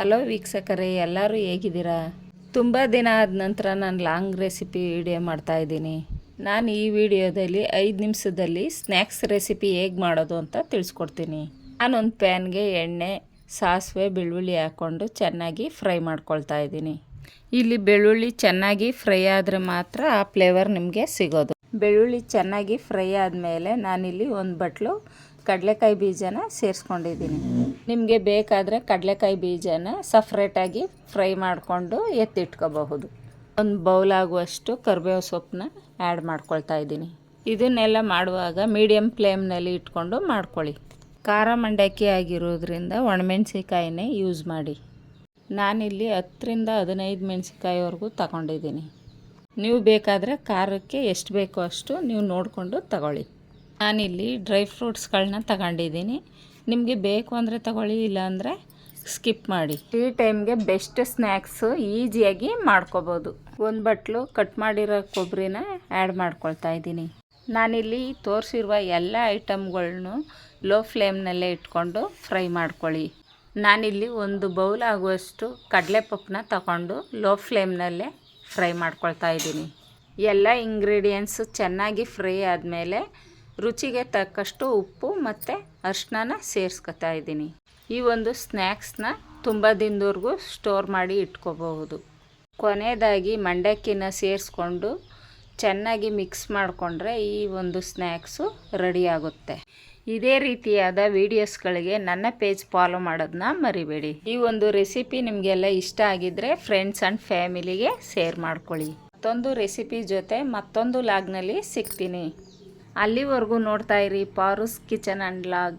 Hello ವೀಕ್ಷಕರೇ, ಎಲ್ಲರೂ ಹೇಗಿದ್ದೀರಾ? ತುಂಬ ದಿನ ಆದ ನಂತರ ನಾನು ಲಾಂಗ್ ರೆಸಿಪಿ ವಿಡಿಯೋ ಮಾಡ್ತಾ ಇದ್ದೀನಿ. ನಾನು ಈ ವಿಡಿಯೋದಲ್ಲಿ ಐದು ನಿಮಿಷದಲ್ಲಿ ಸ್ನ್ಯಾಕ್ಸ್ ರೆಸಿಪಿ ಹೇಗೆ ಮಾಡೋದು ಅಂತ ತಿಳಿಸ್ಕೊಡ್ತೀನಿ. ನಾನೊಂದು ಪ್ಯಾನ್ಗೆ ಎಣ್ಣೆ, ಸಾಸಿವೆ, ಬೆಳ್ಳುಳ್ಳಿ ಹಾಕ್ಕೊಂಡು ಚೆನ್ನಾಗಿ ಫ್ರೈ ಮಾಡ್ಕೊಳ್ತಾ ಇದ್ದೀನಿ. ಇಲ್ಲಿ ಬೆಳ್ಳುಳ್ಳಿ ಚೆನ್ನಾಗಿ ಫ್ರೈ ಆದರೆ ಮಾತ್ರ ಆ ಫ್ಲೇವರ್ ನಿಮಗೆ ಸಿಗೋದು. ಬೆಳ್ಳುಳ್ಳಿ ಚೆನ್ನಾಗಿ ಫ್ರೈ ಆದಮೇಲೆ ನಾನಿಲ್ಲಿ ಒಂದು ಬಟ್ಲು ಕಡಲೆಕಾಯಿ ಬೀಜನ ಸೇರಿಸ್ಕೊಂಡಿದ್ದೀನಿ. ನಿಮಗೆ ಬೇಕಾದರೆ ಕಡಲೆಕಾಯಿ ಬೀಜನ ಸಪ್ರೇಟಾಗಿ ಫ್ರೈ ಮಾಡಿಕೊಂಡು ಎತ್ತಿಟ್ಕೋಬಹುದು. ಒಂದು ಬೌಲ್ ಆಗುವಷ್ಟು ಕರಿಬೇವು ಸೊಪ್ಪನ್ನ ಆ್ಯಡ್ ಮಾಡ್ಕೊಳ್ತಾ ಇದ್ದೀನಿ. ಇದನ್ನೆಲ್ಲ ಮಾಡುವಾಗ ಮೀಡಿಯಮ್ ಫ್ಲೇಮ್ನಲ್ಲಿ ಇಟ್ಕೊಂಡು ಮಾಡ್ಕೊಳ್ಳಿ. ಖಾರ ಮಂಡಕ್ಕಿ ಆಗಿರೋದ್ರಿಂದ ಒಣಮೆಣ್ಸಿಕಾಯಿನೇ ಯೂಸ್ ಮಾಡಿ. ನಾನಿಲ್ಲಿ ಹತ್ತರಿಂದ ಹದಿನೈದು ಮೆಣಸಿಕಾಯಿವರೆಗೂ ತಗೊಂಡಿದ್ದೀನಿ. ನೀವು ಬೇಕಾದರೆ ಖಾರಕ್ಕೆ ಎಷ್ಟು ಬೇಕೋ ಅಷ್ಟು ನೀವು ನೋಡಿಕೊಂಡು ತಗೊಳ್ಳಿ. ನಾನಿಲ್ಲಿ ಡ್ರೈ ಫ್ರೂಟ್ಸ್ಗಳನ್ನ ತಗೊಂಡಿದ್ದೀನಿ. ನಿಮಗೆ ಬೇಕು ಅಂದರೆ ತಗೊಳ್ಳಿ, ಇಲ್ಲಾಂದರೆ ಸ್ಕಿಪ್ ಮಾಡಿ. ಈ ಟೈಮ್ಗೆ ಬೆಸ್ಟ್ ಸ್ನ್ಯಾಕ್ಸು ಈಸಿಯಾಗಿ ಮಾಡ್ಕೋಬೋದು. ಒಂದು ಬಟ್ಲು ಕಟ್ ಮಾಡಿರೋ ಕೊಬ್ಬರಿನ ಆ್ಯಡ್ ಮಾಡ್ಕೊಳ್ತಾ ಇದ್ದೀನಿ. ನಾನಿಲ್ಲಿ ತೋರಿಸಿರುವ ಎಲ್ಲ ಐಟಮ್ಗಳ್ನು ಲೋ ಫ್ಲೇಮ್ನಲ್ಲೇ ಇಟ್ಕೊಂಡು ಫ್ರೈ ಮಾಡ್ಕೊಳ್ಳಿ. ನಾನಿಲ್ಲಿ ಒಂದು ಬೌಲ್ ಆಗುವಷ್ಟು ಕಡಲೆಪಪ್ಪನ್ನ ತಗೊಂಡು ಲೋ ಫ್ಲೇಮ್ನಲ್ಲೇ ಫ್ರೈ ಮಾಡ್ಕೊಳ್ತಾ ಇದ್ದೀನಿ. ಎಲ್ಲ ಇಂಗ್ರೀಡಿಯೆಂಟ್ಸು ಚೆನ್ನಾಗಿ ಫ್ರೈ ಆದಮೇಲೆ ರುಚಿಗೆ ತಕ್ಕಷ್ಟು ಉಪ್ಪು ಮತ್ತು ಅರಿಶಿನ ಸೇರಿಸ್ಕೊತಾ ಇದ್ದೀನಿ. ಈ ಒಂದು ಸ್ನ್ಯಾಕ್ಸ್ನ ತುಂಬ ದಿನದವರೆಗೂ ಸ್ಟೋರ್ ಮಾಡಿ ಇಟ್ಕೋಬಹುದು. ಕೊನೆಯದಾಗಿ ಮಂಡಕ್ಕಿನ ಸೇರಿಸ್ಕೊಂಡು ಚೆನ್ನಾಗಿ ಮಿಕ್ಸ್ ಮಾಡಿಕೊಂಡ್ರೆ ಈ ಒಂದು ಸ್ನ್ಯಾಕ್ಸು ರೆಡಿ ಆಗುತ್ತೆ. ಇದೇ ರೀತಿಯಾದ ವೀಡಿಯೋಸ್ಗಳಿಗೆ ನನ್ನ ಪೇಜ್ ಫಾಲೋ ಮಾಡೋದನ್ನ ಮರಿಬೇಡಿ. ಈ ಒಂದು ರೆಸಿಪಿ ನಿಮಗೆಲ್ಲ ಇಷ್ಟ ಆಗಿದ್ದರೆ ಫ್ರೆಂಡ್ಸ್ ಆ್ಯಂಡ್ ಫ್ಯಾಮಿಲಿಗೆ ಶೇರ್ ಮಾಡ್ಕೊಳ್ಳಿ. ಮತ್ತೊಂದು ರೆಸಿಪಿ ಜೊತೆ ಮತ್ತೊಂದು ಲಾಗ್ನಲ್ಲಿ ಸಿಗ್ತೀನಿ. ಅಲ್ಲಿವರೆಗೂ ನೋಡ್ತಾ ಇರಿ ಪಾರುಸ್ ಕಿಚನ್ ಆ್ಯಂಡ್ ಲಾಗ್